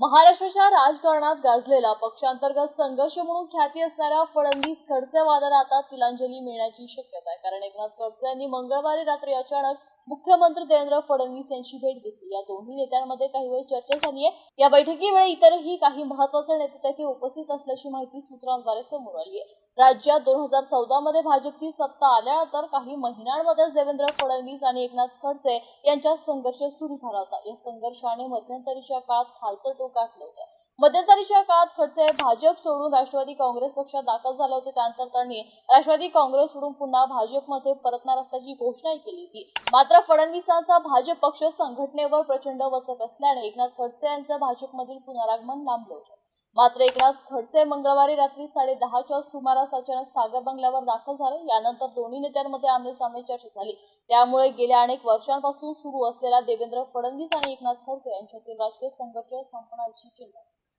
महाराष्ट्राच्या राजकारणात गाजलेला पक्षांतर्गत संघर्ष म्हणून ख्याती असणाऱ्या फडणवीस खडसे वादाला आता तिलांजली मिळण्याची शक्यता आहे. कारण एकनाथ खडसे यांनी मंगळवारी रात्री अचानक मुख्यमंत्री देवेंद्र फडणवीस यांची भेट घेतली. या दोन्ही नेत्यांमध्ये काही वेळ चर्चा झाली आहे. या बैठकीवेळी इतरही काही महत्त्वाचे नेते तेथे उपस्थित असल्याची माहिती सूत्रांद्वारे समोर आली आहे. राज्यात दोन हजार चौदा मध्ये भाजपची सत्ता आल्यानंतर काही महिन्यांमध्येच देवेंद्र फडणवीस आणि एकनाथ खडसे यांच्यात संघर्ष सुरू झाला होता. या संघर्षाने मध्यंतरीच्या काळात खालचं टोक गाठलं होतं. मध्यंतरीच्या काळात खडसे भाजप सोडून राष्ट्रवादी काँग्रेस पक्षात दाखल झाले होते. त्यानंतर त्यांनी राष्ट्रवादी काँग्रेस सोडून पुन्हा भाजपमध्ये परतणार असल्याची घोषणाही केली होती. मात्र फडणवीसांचा भाजप पक्ष संघटनेवर प्रचंड वचक असल्याने एकनाथ खडसे यांचं भाजपमधील पुनरागमन लांबलं होतं. मात्र एकनाथ खडसे मंगळवारी रात्री साडे दहाच्या सुमारास अचानक सागर बंगल्यावर दाखल झाले. यानंतर दोन्ही नेत्यांमध्ये आमने सामने चर्चा झाली. त्यामुळे गेल्या अनेक वर्षांपासून सुरू असलेला देवेंद्र फडणवीस आणि एकनाथ खडसे यांच्यातील राजकीय संघर्ष संपण्याची चिन्ह